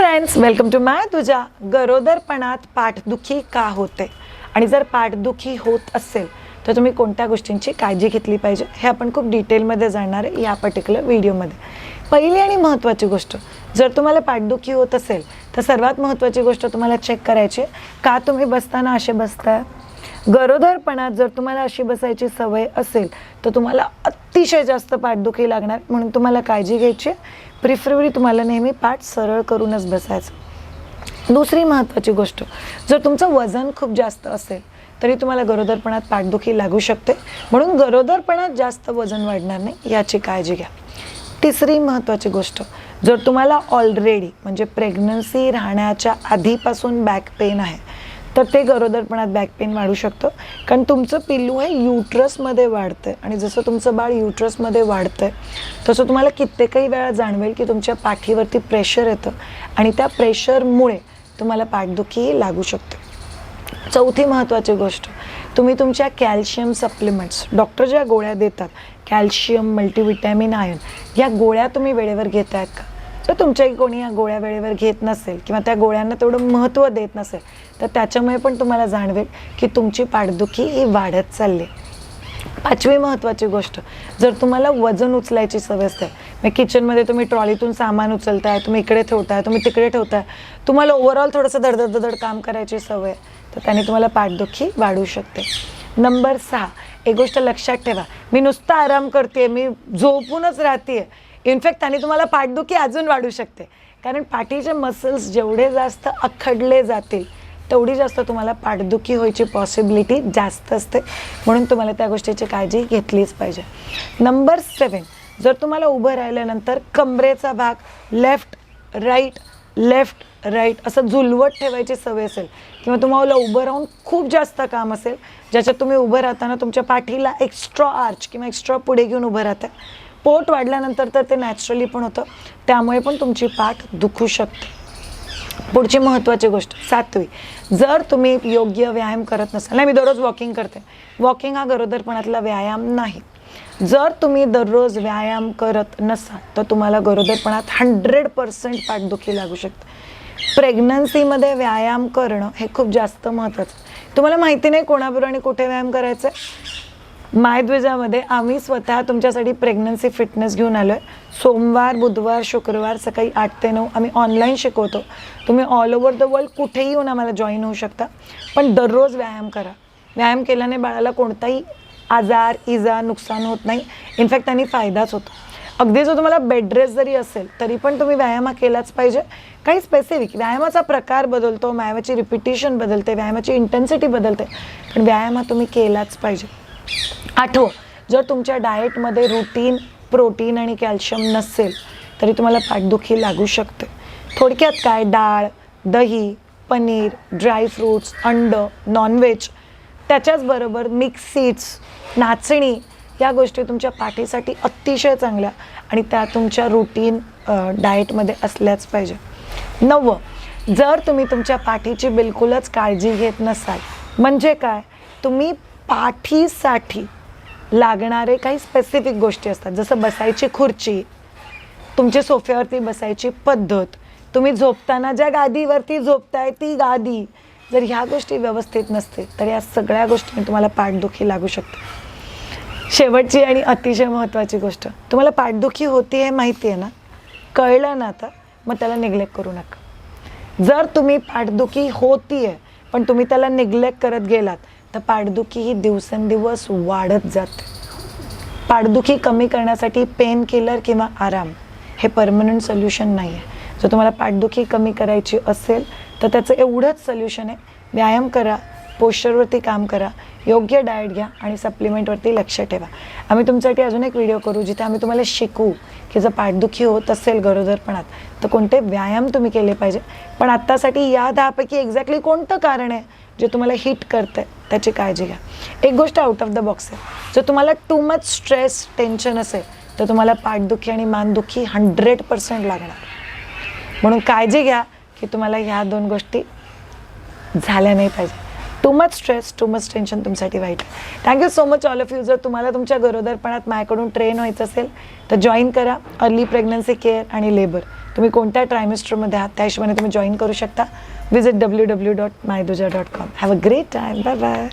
Friends welcome to माय तुझ्या गरोदरपणात पाठदुखी का होते? आणि जर पाठदुखी होत असेल तर तुम्ही कोणत्या गोष्टींची काळजी घेतली पाहिजे? हे आपण खूप डिटेलमध्ये जाणार आहे या पर्टिक्युलर व्हिडिओमध्ये पहिली आणि महत्त्वाची गोष्ट जर तुम्हाला पाठदुखी होत असेल तर सर्वात महत्त्वाची गोष्ट तुम्हाला चेक करायची आहे, का तुम्ही बसताना असे बसताय? गरोदरपणात जर तुम्हाला अशी बसायची सवय असेल तर तुम्हाला अतिशय जास्त पाठदुखी लागणार. म्हणून तुम्हाला काळजी घ्यायची. प्रिफरेबली तुम्हाला नेहमी पाठ सरळ करूनच बसायचं. दुसरी महत्त्वाची गोष्ट जर तुमचं वजन खूप जास्त असेल तरी तुम्हाला गरोदरपणात पाठदुखी लागू शकते. म्हणून गरोदरपणात जास्त वजन वाढणार नाही याची काळजी घ्या. तिसरी महत्त्वाची गोष्ट जर तुम्हाला ऑलरेडी म्हणजे प्रेग्नन्सी राहण्याच्या आधीपासून बॅक पेन आहे तर ते गरोदरपणात बॅक पेन वाढू शकतं. कारण तुमचं पिल्लू हे युट्रसमध्ये वाढतं आहे आणि जसं तुमचं बाळ युट्रसमध्ये वाढतं आहे तसं तुम्हाला कित्येकही वेळा जाणवेल की तुमच्या पाठीवरती प्रेशर येतं. आणि त्या प्रेशरमुळे तुम्हाला पाठदुखी लागू शकते. चौथी महत्त्वाची गोष्ट तुम्ही तुमच्या कॅल्शियम सप्लिमेंट्स डॉक्टर ज्या गोळ्या देतात कॅल्शियम मल्टीविटॅमिन आयन या गोळ्या तुम्ही वेळेवर घेत आहेत का? जर तुमच्याही कोणी या गोळ्या वेळेवर घेत नसेल किंवा त्या गोळ्यांना तेवढं महत्त्व देत नसेल तर त्याच्यामुळे पण तुम्हाला जाणवेल की तुमची पाठदुखी ही वाढत चालली आहे. पाचवी महत्त्वाची गोष्ट जर तुम्हाला वजन उचलायची सवय असते म्हणजे मग किचनमध्ये तुम्ही ट्रॉलीतून सामान उचलताय तुम्ही इकडे ठेवताय तुम्ही तिकडे ठेवताय तुम्हाला ओव्हरऑल थोडंसं धडधड धडधड काम करायची सवय आहे, तर त्याने तुम्हाला पाठदुखी वाढू शकते नंबर सहा एक गोष्ट लक्षात ठेवा मी नुसता आराम करते मी झोपूनच राहते इनफॅक्ट त्याने तुम्हाला पाठदुखी अजून वाढू शकते. कारण पाठीचे मसल्स जेवढे जास्त अखडले जातील तेवढी जास्त तुम्हाला पाठदुखी व्हायची पॉसिबिलिटी जास्त असते. म्हणून तुम्हाला त्या गोष्टीची काळजी घेतलीच पाहिजे. नंबर सेवन जर तुम्हाला उभं राहिल्यानंतर कमरेचा भाग लेफ्ट राईट लेफ्ट राईट असं झुलवत ठेवायची सवय असेल किंवा तुम्हाला उभं राहून खूप जास्त काम असेल ज्याच्यात तुम्ही उभं राहताना तुमच्या पाठीला एक्स्ट्रा आर्च किंवा एक्स्ट्रा पुढे घेऊन उभं राहता पोट वाढल्यानंतर तर ते नॅचरली पण होतं. त्यामुळे पण तुमची पाठ दुखू शकते. पुढची महत्त्वाची गोष्ट सातवी. जर तुम्ही योग्य व्यायाम करत नसाल नाही मी दररोज वॉकिंग करते. वॉकिंग हा गरोदरपणातला व्यायाम नाही. जर तुम्ही दररोज व्यायाम करत नसाल तर तुम्हाला गरोदरपणात हंड्रेड पर्सेंट पाठदुखी लागू शकते. प्रेग्नन्सीमध्ये व्यायाम करणं हे खूप जास्त महत्त्वाचं. आहे. तुम्हाला माहिती नाही कोणाबरोबर आणि कुठे व्यायाम करायचं आहे मायद्विजामध्ये आम्ही स्वतः तुमच्यासाठी प्रेग्नन्सी फिटनेस घेऊन आलो आहे सोमवार बुधवार शुक्रवार सकाळी आठ ते नऊ आम्ही ऑनलाईन शिकवतो. तुम्ही ऑल ओव्हर द वर्ल्ड कुठेही येऊन आम्हाला जॉईन होऊ शकता. पण दररोज व्यायाम करा. व्यायाम केल्याने बाळाला कोणताही आजार इजा नुकसान होत नाही. इनफॅक्ट त्यांनी फायदाच होतो. अगदी जो तुम्हाला बेड रेस्ट जरी असेल तरी पण तुम्ही व्यायाम हा केलाच पाहिजे. काही स्पेसिफिक व्यायामाचा प्रकार बदलतो व्यायामाची रिपिटेशन बदलते व्यायामाची इंटेन्सिटी बदलते. पण व्यायाम हा तुम्ही केलाच पाहिजे. आठवं जर तुमच्या डाएटमध्ये रुटीन प्रोटीन आणि कॅल्शियम नसेल तरी तुम्हाला पाठदुखी लागू शकते. थोडक्यात काय? डाळ दही paneer dry fruits non veg non veg त्याच्याचबरोबर मिक्स सीड्स नाचणी या गोष्टी तुमच्या पाठीसाठी अतिशय चांगल्या आणि त्या तुमच्या रुटीन डाएटमध्ये असल्याच पाहिजे. नववं जर तुम्ही तुमच्या पाठीची बिलकुलच काळजी घेत नसाल म्हणजे काय? तुम्ही पाठीसाठी लागणारे काही स्पेसिफिक गोष्टी असतात. जसं बसायची खुर्ची तुमच्या सोफ्यावरती बसायची पद्धत तुम्ही झोपताना ज्या गादीवरती झोपताय ती गादी जर ह्या गोष्टी व्यवस्थित नसतील तर या सगळ्या गोष्टी तुम्हाला पाठदुखी लागू शकते. शेवटची आणि अतिशय महत्त्वाची गोष्ट तुम्हाला पाठदुखी होती हे माहिती आहे ना? कळलं ना आता? मग त्याला निग्लेक्ट करू नका. जर तुम्ही पाठदुखी होती आहे पण तुम्ही त्याला निग्लेक्ट करत गेलात तर पाठदुखी ही दिवसेंदिवस वाढत जाते. पाठदुखी कमी करण्यासाठी पेन किलर किंवा आराम हे परमनंट सोल्युशन नाही आहे जर तुम्हाला पाठदुखी कमी करायची असेल तर त्याचं एवढंच सोल्युशन आहे. व्यायाम करा पोश्चरवरती काम करा योग्य डाएट घ्या आणि सप्लिमेंटवरती लक्ष ठेवा. आम्ही तुमच्यासाठी अजून एक व्हिडिओ करू जिथे आम्ही तुम्हाला शिकवू की जर पाठदुखी होत असेल गरोदरपणात तर कोणते व्यायाम तुम्ही केले पाहिजे. पण आत्तासाठी या दहापैकी एक्झॅक्टली कोणतं कारण आहे जे तुम्हाला हिट करतं त्याची काळजी घ्या. एक गोष्ट आउट ऑफ द बॉक्स आहे. जर तुम्हाला टू मच स्ट्रेस टेन्शन असेल तर तुम्हाला पाठदुखी आणि मानदुखी हंड्रेड पर्सेंट लागणार. म्हणून काळजी घ्या की तुम्हाला ह्या दोन गोष्टी झाल्या नाही पाहिजे. Too much stress too much tension तुमच्यासाठी वाईट आहे. Thank you so much all of you जर तुम्हाला तुमच्या गरोदरपणात माझ्याकडून ट्रेन व्हायचं असेल तर जॉईन करा. अर्ली प्रेग्नन्सी केअर आणि लेबर तुम्ही कोणत्या ट्रायमिस्टरमध्ये आहात त्या हिशोबाने तुम्ही जॉईन करू शकता. Visit W W dot mydooja dot com have a great time bye bye